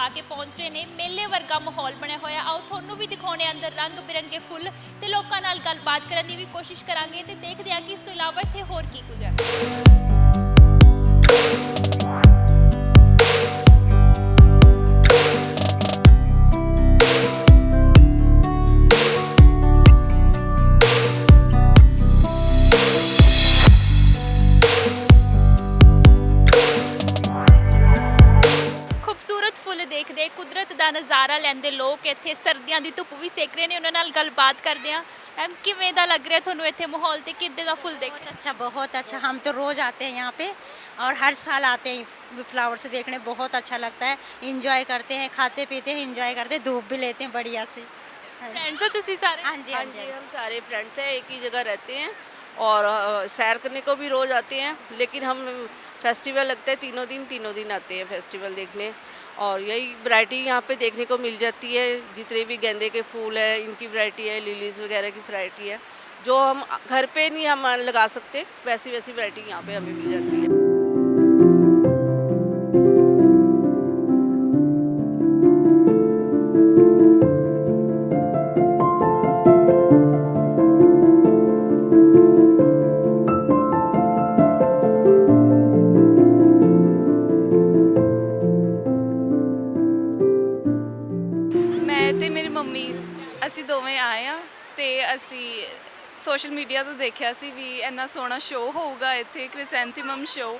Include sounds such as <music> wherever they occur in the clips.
ਕਰਨ ਕੇ ਪਹੁੰਚ ਰਹੇ ਨੇ। ਮੇਲੇ ਵਰਗਾ ਮਾਹੌਲ ਬਣਿਆ ਹੋਇਆ। ਆਓ ਤੁਹਾਨੂੰ ਵੀ ਦਿਖਾਉਣੇ ਆ ਅੰਦਰ ਰੰਗ ਬਿਰੰਗੇ ਫੁੱਲ ਤੇ ਲੋਕਾਂ ਨਾਲ ਗੱਲਬਾਤ ਕਰਨ ਦੀ ਵੀ ਕੋਸ਼ਿਸ਼ ਕਰਾਂਗੇ ਤੇ ਦੇਖਦੇ ਹਾਂ ਕਿ ਇਸ ਤੋਂ ਇਲਾਵਾ ਇੱਥੇ ਹੋਰ ਕੀ ਕੁਝ ਹੈ। ਦੇਖਦੇ ਕੁਦਰਤ ਦਾ ਨਜ਼ਾਰਾ ਲੈਂਦੇ ਲੋਕ ਇੱਥੇ ਸਰਦੀਆਂ ਦੀ ਧੁੱਪ ਵੀ ਸੇਕ ਰਹੇ ਨੇ ਉਹਨਾਂ ਨਾਲ ਗੱਲਬਾਤ ਕਰਦੇ ਆ ਮੈਮ ਕਿਵੇਂ ਦਾ ਲੱਗ ਰਿਹਾ ਤੁਹਾਨੂੰ ਇੱਥੇ ਮਾਹੌਲ ਤੇ ਕਿੱਦਾਂ ਦਾ ਫੁੱਲ ਦੇਖ बहुत अच्छा बहुत अच्छा हम तो रोज़ आते हैं यहाँ पे और हर साल आते हैं फ्लावर्स देखने बहुत अच्छा लगता है इंजॉय करते हैं खाते पीते हैं इंजॉय करते हैं धूप भी लेते हैं बढ़िया से हाँ ਫਰੈਂਡਸ ਹੋ ਤੁਸੀਂ ਸਾਰੇ हाँ जी हाँ हाँ जी जी हम सारे फ्रेंड्स हैं एक ही जगह रहते हैं और अ, सैर करने को भी रोज़ आते हैं लेकिन हम फेस्टिवल लगता है, तीनों दिन तीनों दिन आते हैं फेस्टिवल देखने। और यही वैरायटी यहाँ पे देखने को मिल जाती है। जितने भी गेंदे के फूल है, इनकी वैरायटी है लिलीज वगैरह की वैरायटी है। जो हम घर पे नहीं हम लगा सकते वैसी वैसी वैरायटी यहाँ पे हमें मिल जाती है। ਅਸੀਂ ਦੋਵੇਂ ਆਏ ਆ ਤੇ ਅਸੀਂ ਸੋਸ਼ਲ ਮੀਡੀਆ ਤੋਂ ਦੇਖਿਆ ਸੀ ਵੀ ਇੰਨਾ ਸੋਹਣਾ ਸ਼ੋਅ ਹੋਊਗਾ ਇੱਥੇ chrysanthemum show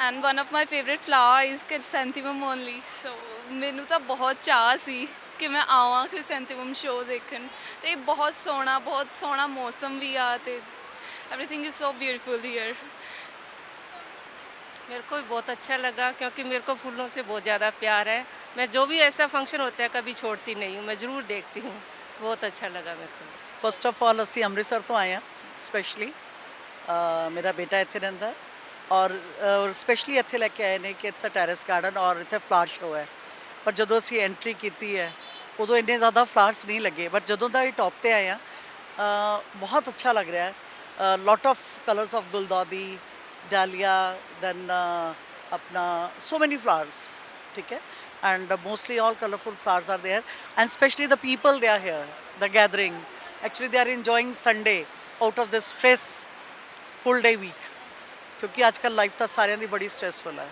and one of my favourite flower is chrysanthemum only so ਮੈਨੂੰ ਤਾਂ ਬਹੁਤ ਚਾਹ ਸੀ ਕਿ ਮੈਂ ਆਵਾਂ ਕ੍ਰਿਸੈਂਥੀਮਮ ਸ਼ੋਅ ਦੇਖਣ ਤੇ ਬਹੁਤ ਸੋਹਣਾ ਬਹੁਤ ਸੋਹਣਾ ਮੌਸਮ ਵੀ ਆ ਤੇ everything is so beautiful here मेरे को भी बहुत अच्छा लगा क्योंकि मेरे को फूलों से बहुत ज़्यादा प्यार है मैं जो भी ऐसा फंक्शन होता है कभी छोड़ती नहीं हूँ मैं ज़रूर देखती हूँ बहुत अच्छा लगा मेरे को ਫਸਟ ਆਫ ਆਲ ਅਸੀਂ ਅੰਮ੍ਰਿਤਸਰ ਤੋਂ ਆਏ ਹਾਂ ਸਪੈਸ਼ਲੀ ਮੇਰਾ ਬੇਟਾ ਇੱਥੇ ਰਹਿੰਦਾ ਹੈ ਔਰ ਔਰ ਸਪੈਸ਼ਲੀ ਇੱਥੇ ਲੈ ਕੇ ਆਏ ਨੇ ਕਿ ਇਟਸ ਅ ਟੈਰੇਸ ਗਾਰਡਨ ਔਰ ਇੱਥੇ ਫਲਾਰ ਸ਼ੋ ਹੈ ਪਰ ਜਦੋਂ ਅਸੀਂ ਐਂਟਰੀ ਕੀਤੀ ਹੈ ਉਦੋਂ ਇੰਨੇ ਜ਼ਿਆਦਾ ਫਲਾਰਸ ਨਹੀਂ ਲੱਗੇ ਬਟ ਜਦੋਂ ਦਾ ਇਹ ਟੌਪ ਤੇ ਆਏ ਆ ਬਹੁਤ ਅੱਛਾ ਲੱਗ ਰਿਹਾ ਹੈ lot of colours of guldaudi dahlia then ਆਪਣਾ so many flowers ਠੀਕ ਹੈ and uh, mostly all colorful flowers are there and especially the people they are here the gathering actually they are enjoying sunday out of this stress full day week ਕਿਉਂਕਿ ਅੱਜ ਕੱਲ੍ਹ life ਤਾਂ ਸਾਰਿਆਂ ਦੀ ਬੜੀ stressful ਹੈ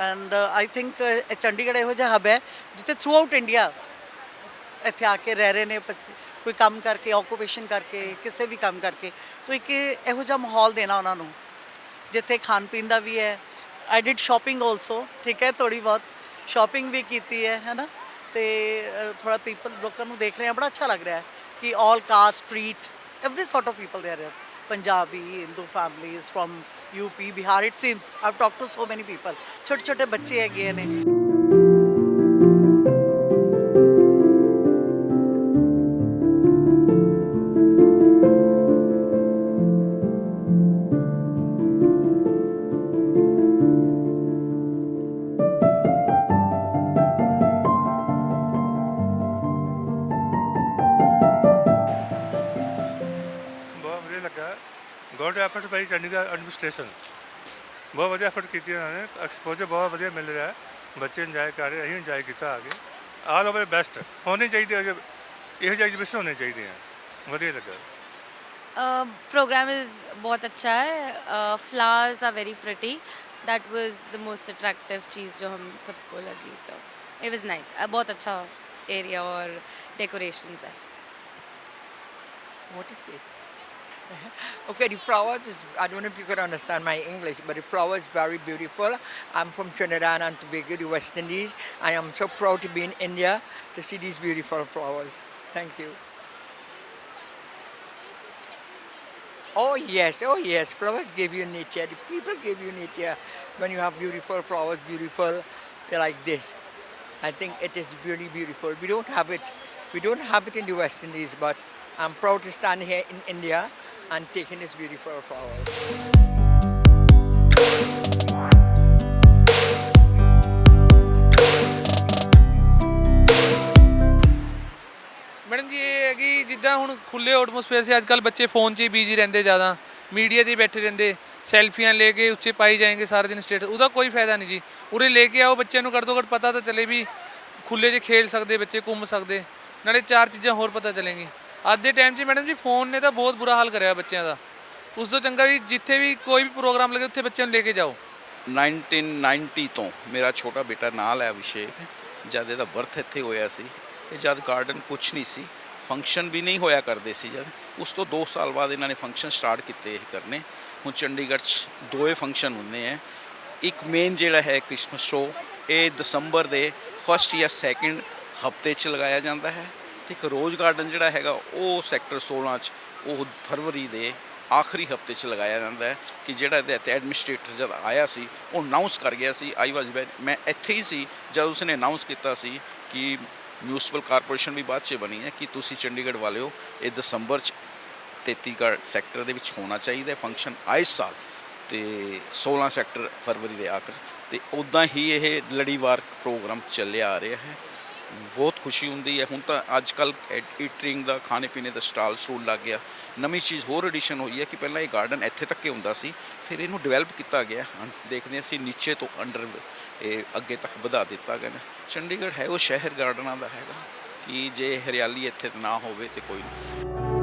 and I think Chandigarh ਇਹੋ ਜਿਹਾ ਹਬ ਹੈ ਜਿੱਥੇ ਥਰੂ ਆਊਟ ਇੰਡੀਆ ਇੱਥੇ ਆ ਕੇ ਰਹਿ ਰਹੇ ਨੇ ਬੱਚੇ ਕੋਈ ਕੰਮ ਕਰਕੇ ਆਕੂਪੇਸ਼ਨ ਕਰਕੇ ਕਿਸੇ ਵੀ ਕੰਮ ਕਰਕੇ ਤਾਂ ਇੱਕ ਇਹੋ ਜਿਹਾ ਮਾਹੌਲ ਦੇਣਾ ਉਹਨਾਂ ਨੂੰ ਜਿੱਥੇ ਖਾਣ ਪੀਣ ਦਾ ਵੀ ਹੈ ਆਈ ਡਿਡ ਸ਼ਾਪਿੰਗ ਆਲਸੋ ਠੀਕ ਹੈ ਥੋੜੀ ਬਹੁਤ ਸ਼ਾਪਿੰਗ ਵੀ ਕੀਤੀ ਹੈ ਹੈਨਾ ਤੇ ਥੋੜਾ ਪੀਪਲ ਲੋਕਾਂ ਨੂੰ ਦੇਖ ਰਹੇ ਆ ਬੜਾ ਅੱਛਾ ਲੱਗ ਰਿਹਾ ਹੈ ਕਿ 올 caste street every sort of people there Punjabi Hindu families from UP Bihar it seems I have talk to so many people छोटे छोटे बच्चे ਹੈਗੇ ਨੇ Good effort by Chandigarh administration ਬਹੁਤ ਵਧੀਆ ਐਫਰਟ ਕੀਤੀ ਉਹਨਾਂ ਨੇ ਐਕਸਪੋਜ਼ਰ ਬਹੁਤ ਵਧੀਆ ਮਿਲ ਰਿਹਾ ਹੈ। ਬੱਚੇ ਇੰਜੋਏ ਕਰ ਰਹੇ ਅਸੀਂ ਇੰਜੋਏ ਕੀਤਾ ਆ ਕੇ ਆਲ ਓਵਰ ਬੈਸਟ ਹੋਣੇ ਚਾਹੀਦੇ ਇਹੋ ਜਿਹੇ- ਇਹੋ ਜਿਹੇ ਐਗਜ਼ੀਬਿਸ਼ਨ ਹੋਣੇ ਚਾਹੀਦੇ ਆ ਵਧੀਆ ਲੱਗਾ प्रोग्राम इज़ बहुत अच्छा है flowers are very pretty that was the most attractive चीज़ जो हम सबको लगी तो इट वाज नाइस बहुत अच्छा एरिया और डेकोरेशंस है What is it? <laughs> okay, the flowers is, I don't know if you can understand my English, but the flowers is very beautiful. I'm from Trinidad and Tobago, the West Indies. I am so proud to be in India to see these beautiful flowers. Thank you. Oh yes, oh yes, flowers give you nature. The people give you nature when you have beautiful flowers, beautiful like this. I think it is really beautiful. We don't have it. We don't have it in the West Indies, but I'm proud to stand here in India and taking this beautiful flowers. Madam ji, ਇਹ ਹੈ ਕਿ ਜਿੱਦਾਂ ਹੁਣ ਖੁੱਲੇ atmosphere 'ਚ ਅੱਜ ਕੱਲ ਬੱਚੇ ਫੋਨ 'ਚ ਹੀ ਬਿਜ਼ੀ ਰਹਿੰਦੇ ਜ਼ਿਆਦਾ। ਮੀਡੀਆ 'ਤੇ ਬੈਠੇ ਰਹਿੰਦੇ ਸੈਲਫੀਆਂ ਲੈ ਕੇ ਉੱਚੇ ਪਾਈ ਜਾਏंगे ਸਾਰਾ ਦਿਨ ਸਟੇਟਸ ਉਹਦਾ ਕੋਈ ਫਾਇਦਾ ਨਹੀਂ ਜੀ। ਉਰੇ ਲੈ ਕੇ ਆਓ, ਬੱਚਿਆਂ ਨੂੰ ਘੱਟ ਤੋਂ ਘੱਟ ਪਤਾ ਤਾਂ ਚੱਲੇ ਵੀ ਖੁੱਲੇ 'ਚ ਖੇਲ ਸਕਦੇ, ਬੱਚੇ ਘੁੰਮ ਸਕਦੇ। ਨਾਲੇ ਚਾਰ ਚੀਜ਼ਾਂ ਹੋਰ ਪਤਾ ਚੱਲੇਗੀ ਅੱਜ ਦੇ ਟਾਈਮ 'ਚ ਮੈਡਮ ਜੀ ਫੋਨ ਨੇ ਤਾਂ ਬਹੁਤ ਬੁਰਾ ਹਾਲ ਕਰਿਆ ਬੱਚਿਆਂ ਦਾ। ਉਸ ਤੋਂ ਚੰਗਾ ਵੀ ਜਿੱਥੇ ਵੀ ਕੋਈ ਵੀ ਪ੍ਰੋਗਰਾਮ ਲੱਗੇ ਉੱਥੇ ਬੱਚਿਆਂ ਨੂੰ ਲੈ ਕੇ ਜਾਓ। 1990 ਤੋਂ ਮੇਰਾ ਛੋਟਾ ਬੇਟਾ ਨਾਲ ਹੈ ਅਭਿਸ਼ੇਕ। ਜਦ ਇਹਦਾ ਬਰਥ ਇੱਥੇ ਹੋਇਆ ਸੀ, ਇਹ ਜਦ ਗਾਰਡਨ ਕੁਝ ਨਹੀਂ ਸੀ ਫੰਕਸ਼ਨ ਵੀ ਨਹੀਂ ਹੋਇਆ ਕਰਦੇ ਸੀ ਜਦ। ਉਸ ਤੋਂ 2 ਸਾਲ ਬਾਅਦ ਇਹਨਾਂ ਨੇ ਫੰਕਸ਼ਨ ਸਟਾਰਟ ਕੀਤੇ ਇਹ ਕਰਨੇ। ਹੁਣ ਚੰਡੀਗੜ੍ਹ 'ਚ ਦੋਏ ਫੰਕਸ਼ਨ ਹੁੰਦੇ ਆ। ਇੱਕ ਮੇਨ ਜਿਹੜਾ ਹੈ ਕ੍ਰਿਸਮਸ ਸ਼ੋ ਇਹ ਦਸੰਬਰ ਦੇ ਫਸਟ ਜਾਂ ਸੈਕਿੰਡ ਹਫ਼ਤੇ 'ਚ ਲਗਾਇਆ ਜਾਂਦਾ ਹੈ। ਤੇ ਇੱਕ ਰੋਜ਼ ਗਾਰਡਨ ਜਿਹੜਾ ਹੈਗਾ, ਉਹ ਸੈਕਟਰ 16 'ਚ, ਉਹ ਫਰਵਰੀ ਦੇ ਆਖਰੀ ਹਫ਼ਤੇ 'ਚ ਲਗਾਇਆ ਜਾਂਦਾ ਹੈ ਕਿ ਜਿਹੜਾ ਇਹਦੇ ਇੱਥੇ ਐਡਮਿਨਿਸਟ੍ਰੇਟਰ ਜਦ ਆਇਆ ਸੀ, ਉਹ ਅਨਾਉਂਸ ਕਰ ਗਿਆ ਸੀ, ਆਈ ਵਾਸ ਮੈਂ ਇੱਥੇ ਹੀ ਸੀ, ਜਦ ਉਸਨੇ ਅਨਾਉਂਸ ਕੀਤਾ ਸੀ ਕਿ ਮਿਊਨਿਸਪਲ ਕਾਰਪੋਰੇਸ਼ਨ ਵੀ ਬਾਅਦ 'ਚ ਬਣੀ ਹੈ ਕਿ ਤੁਸੀਂ ਚੰਡੀਗੜ੍ਹ ਵਾਲਿਓ ਇਹ ਦਸੰਬਰ 'ਚ 33 ਸੈਕਟਰ ਦੇ ਵਿੱਚ ਹੋਣਾ ਚਾਹੀਦਾ ਫੰਕਸ਼ਨ ਆਏ ਸਾਲ ਤੇ 16 ਸੈਕਟਰ ਫਰਵਰੀ ਦੇ ਆਖਰ 'ਚ। ਤੇ ਉਦਾਂ ਹੀ ਇਹ ਲੜੀਵਾਰ ਪ੍ਰੋਗਰਾਮ ਚੱਲਿਆ ਆ ਰਿਹਾ ਹੈ। ਬਹੁਤ ਖੁਸ਼ੀ ਹੁੰਦੀ ਹੈ। ਹੁਣ ਤਾਂ ਅੱਜ ਕੱਲ ਈਟਰਿੰਗ ਦਾ ਖਾਣੇ ਪੀਣੇ ਦਾ ਸਟਾਲ ਸਟੂਲ ਲੱਗ ਗਿਆ। ਨਵੀਂ ਚੀਜ਼ ਹੋਰ ਐਡੀਸ਼ਨ ਹੋਈ ਹੈ ਕਿ ਪਹਿਲਾਂ ਇਹ ਗਾਰਡਨ ਇੱਥੇ ਤੱਕ ਹੀ ਹੁੰਦਾ ਸੀ, ਫਿਰ ਇਹਨੂੰ ਡਿਵੈਲਪ ਕੀਤਾ ਗਿਆ। ਦੇਖਦੇ ਹਾਂ ਅਸੀਂ ਨੀਚੇ ਤੋਂ ਅੰਡਰ ਇਹ ਅੱਗੇ ਤੱਕ ਵਧਾ ਦਿੱਤਾ ਗਿਆ। ਚੰਡੀਗੜ੍ਹ ਹੈ ਉਹ ਸ਼ਹਿਰ ਗਾਰਡਨਾਂ ਦਾ ਹੈਗਾ, ਕਿ ਜੇ ਹਰਿਆਲੀ ਇੱਥੇ ਨਾ ਹੋਵੇ ਤੇ ਕੋਈ ਨਹੀਂ